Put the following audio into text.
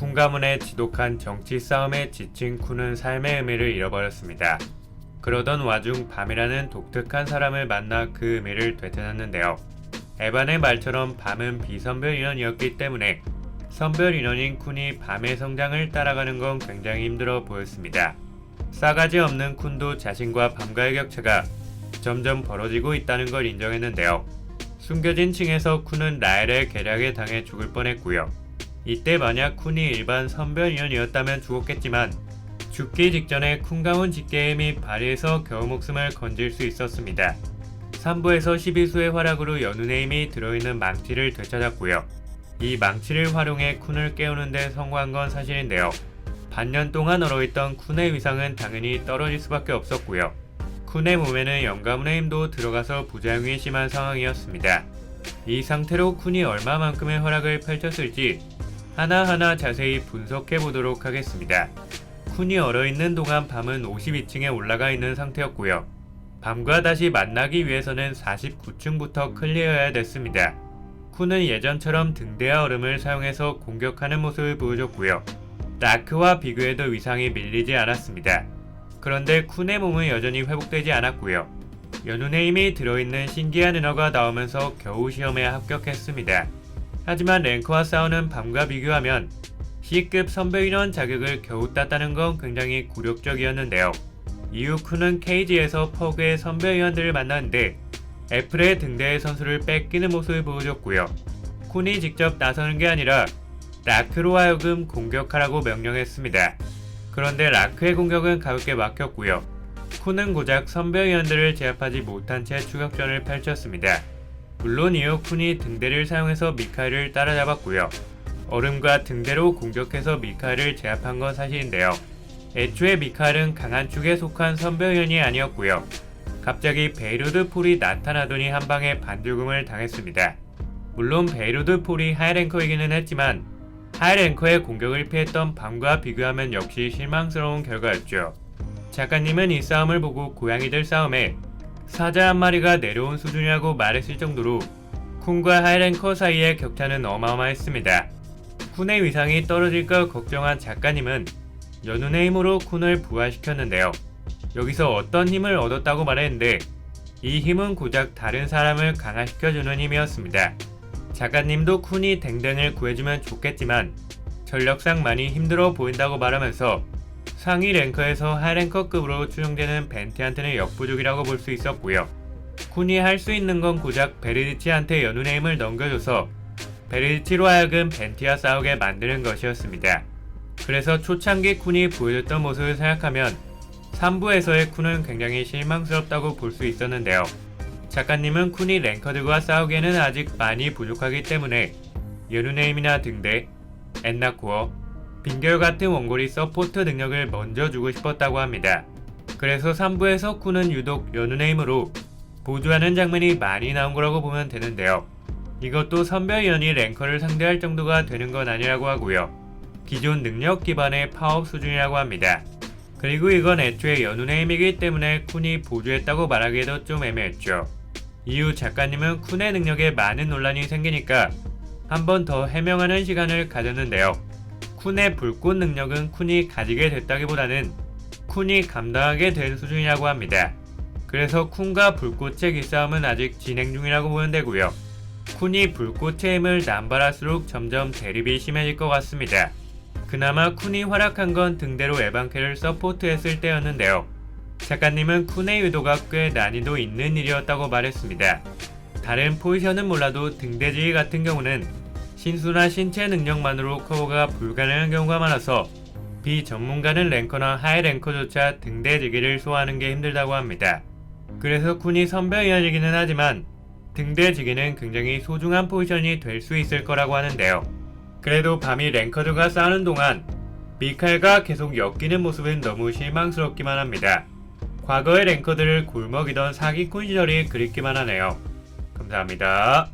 쿤 가문의 지독한 정치 싸움에 지친 쿤은 삶의 의미를 잃어버렸습니다. 그러던 와중 밤이라는 독특한 사람을 만나 그 의미를 되찾았는데요. 에반의 말처럼 밤은 비선별 인원이었기 때문에 선별 인원인 쿤이 밤의 성장을 따라가는 건 굉장히 힘들어 보였습니다. 싸가지 없는 쿤도 자신과 밤과의 격차가 점점 벌어지고 있다는 걸 인정했는데요. 숨겨진 층에서 쿤은 라엘의 계략에 당해 죽을 뻔했고요. 이때 만약 쿤이 일반 선별 인원이었다면 죽었겠지만 죽기 직전에 쿤 가문 직계의 힘이 발휘해서 겨우 목숨을 건질 수 있었습니다. 3부에서 12수의 활약으로 연운의 힘이 들어있는 망치를 되찾았고요. 이 망치를 활용해 쿤을 깨우는 데 성공한 건 사실인데요. 반년 동안 얼어있던 쿤의 위상은 당연히 떨어질 수밖에 없었고요. 쿤의 몸에는 영가문의 힘도 들어가서 부작용이 심한 상황이었습니다. 이 상태로 쿤이 얼마만큼의 활약을 펼쳤을지 하나하나 자세히 분석해 보도록 하겠습니다. 쿤이 얼어있는 동안 밤은 52층에 올라가 있는 상태였고요. 밤과 다시 만나기 위해서는 49층부터 클리어해야 됐습니다. 쿤은 예전처럼 등대와 얼음을 사용해서 공격하는 모습을 보여줬고요. 라크와 비교해도 위상이 밀리지 않았습니다. 그런데 쿤의 몸은 여전히 회복되지 않았고요. 연운의 힘이 들어있는 신기한 은어가 나오면서 겨우 시험에 합격했습니다. 하지만 랭크와 싸우는 밤과 비교하면 C급 선배 인원 자격을 겨우 땄다는 건 굉장히 굴욕적이었는데요. 이후 쿤은 케이지에서 퍼그의 선배위원들을 만났는데 애플의 등대의 선수를 뺏기는 모습을 보여줬고요. 쿤이 직접 나서는 게 아니라 라크로 하여금 공격하라고 명령했습니다. 그런데 라크의 공격은 가볍게 막혔고요. 쿤은 고작 선배위원들을 제압하지 못한 채 추격전을 펼쳤습니다. 물론 이후 쿤이 등대를 사용해서 미카엘을 따라잡았고요. 얼음과 등대로 공격해서 미카엘을 제압한 건 사실인데요. 애초에 미카엘은 강한 축에 속한 선배위원이 아니었고요. 갑자기 베이로드 폴이 나타나더니 한 방에 반죽음을 당했습니다. 물론 베이로드 폴이 하이랭커이기는 했지만 하이랭커의 공격을 피했던 밤과 비교하면 역시 실망스러운 결과였죠. 작가님은 이 싸움을 보고 고양이들 싸움에 사자 한 마리가 내려온 수준이라고 말했을 정도로 쿤과 하이랭커 사이의 격차는 어마어마했습니다. 쿤의 위상이 떨어질까 걱정한 작가님은 연운의 힘으로 쿤을 부활시켰는데요. 여기서 어떤 힘을 얻었다고 말했는데 이 힘은 고작 다른 사람을 강화시켜주는 힘이었습니다. 작가님도 쿤이 댕댕을 구해주면 좋겠지만 전력상 많이 힘들어 보인다고 말하면서 상위 랭커에서 하랭커급으로 추정되는 벤티한테는 역부족이라고 볼 수 있었고요. 쿤이 할 수 있는 건 고작 베르디치한테 연운의 힘을 넘겨줘서 베르디치로 하여금 벤티와 싸우게 만드는 것이었습니다. 그래서 초창기 쿤이 보여줬던 모습을 생각하면 3부에서의 쿤은 굉장히 실망스럽다고 볼 수 있었는데요. 작가님은 쿤이 랭커들과 싸우기에는 아직 많이 부족하기 때문에 연운의 힘이나 등대, 엔나코어, 빙결 같은 원고리 서포트 능력을 먼저 주고 싶었다고 합니다. 그래서 3부에서 쿤은 유독 연운의 힘으로 보조하는 장면이 많이 나온 거라고 보면 되는데요. 이것도 선별위원이 랭커를 상대할 정도가 되는 건 아니라고 하고요. 기존 능력 기반의 파업 수준이라고 합니다. 그리고 이건 애초에 연운의 힘이기 때문에 쿤이 보조했다고 말하기에도 좀 애매했죠. 이후 작가님은 쿤의 능력에 많은 논란이 생기니까 한 번 더 해명하는 시간을 가졌는데요. 쿤의 불꽃 능력은 쿤이 가지게 됐다기보다는 쿤이 감당하게 된 수준이라고 합니다. 그래서 쿤과 불꽃의 기싸움은 아직 진행 중이라고 보면 되고요. 쿤이 불꽃의 힘을 남발할수록 점점 대립이 심해질 것 같습니다. 그나마 쿤이 활약한 건 등대로 에반케를 서포트했을 때였는데요. 작가님은 쿤의 유도가 꽤 난이도 있는 일이었다고 말했습니다. 다른 포지션은 몰라도 등대지기 같은 경우는 신수나 신체 능력만으로 커버가 불가능한 경우가 많아서 비전문가는 랭커나 하이 랭커조차 등대 지기를 소화하는 게 힘들다고 합니다. 그래서 쿤이 선배위원이기는 하지만 등대 지기는 굉장히 소중한 포지션이 될 수 있을 거라고 하는데요. 그래도 밤이 랭커들과 싸우는 동안 미칼과 계속 엮이는 모습은 너무 실망스럽기만 합니다. 과거의 랭커들을 골먹이던 사기꾼 시절이 그립기만 하네요. 감사합니다.